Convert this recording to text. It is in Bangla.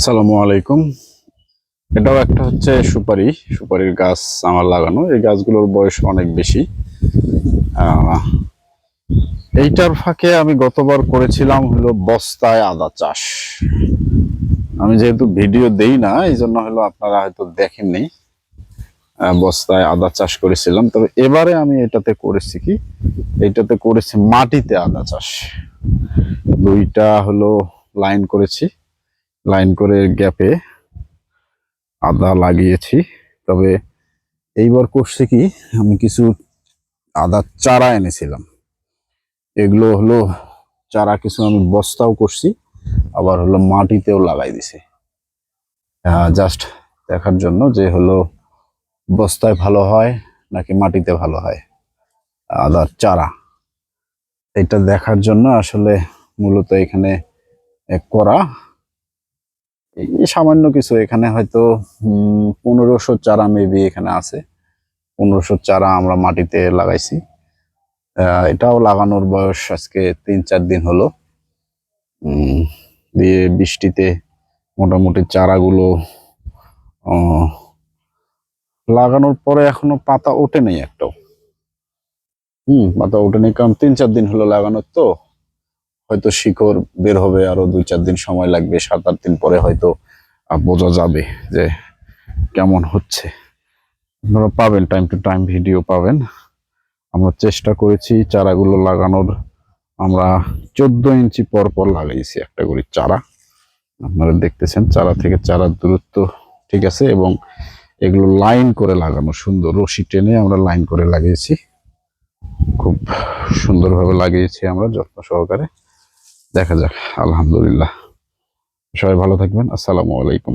আসসালামু আলাইকুম। এটাও একটা হচ্ছে সুপারি। সুপারির গাছ আমার লাগানো। এই গাছগুলোর বয়স অনেক বেশি। এইটার ফাঁকে আমি গতবার করেছিলাম হলো বস্তায় আদা চাষ। আমি যেহেতু ভিডিও দেই না এই জন্য হলো আপনারা হয়তো দেখেননি। বস্তায় আদা চাষ করেছিলাম। তবে এবারে আমি এটাতে করেছি কি? এইটাতে করেছি মাটিতে আদা চাষ। দুইটা হলো লাইন করেছি। লাইন করে গ্যাপে আদা লাগিয়েছি। তবে এইবার করছি কি, আমি কিছু আদার চারা এনেছিলাম। এগুলো হলো চারা কিছু আমি বস্তাও করছি, আবার হলো মাটিতেও লাগাই দিছি। জাস্ট দেখার জন্য যে হলো বস্তায় ভালো হয় নাকি মাটিতে ভালো হয় আদার চারা। এটা দেখার জন্য আসলে মূলত এখানে করা। সামান্য কিছু এখানে হয়তো পনেরোশো চারা মেবি এখানে আছে। পনেরোশো চারা আমরা মাটিতে লাগাইছি। এটাও লাগানোর বয়স আজকে তিন চার দিন হলো। দিয়ে বৃষ্টিতে মোটামুটি চারাগুলো লাগানোর পরে এখনও পাতা ওঠে নেই একটাও। হুম, পাতা ওঠে নেই, কারণ তিন চার দিন হলো লাগানোর তো। হয়তো শিকড় বের হবে, আরও দুই চার দিন সময় লাগবে, সাত আট দিন পরে হয়তো বোঝা যাবে যে কেমন হচ্ছে। আপনারা পাবেন টাইম টু টাইম ভিডিও পাবেন। আমরা চেষ্টা করেছি চারাগুলো লাগানোর। আমরা চোদ্দ ইঞ্চি পর পর লাগিয়েছি একটা করে চারা। আপনারা দেখতেছেন চারা থেকে চারার দূরত্ব ঠিক আছে এবং এগুলো লাইন করে লাগানো সুন্দর। রশি টেনে আমরা লাইন করে লাগিয়েছি খুব সুন্দরভাবে লাগিয়েছি আমরা, যত্ন সহকারে। দেখা যাক আলহামদুলিল্লাহ। সবাই ভালো থাকবেন আসসালামু আলাইকুম।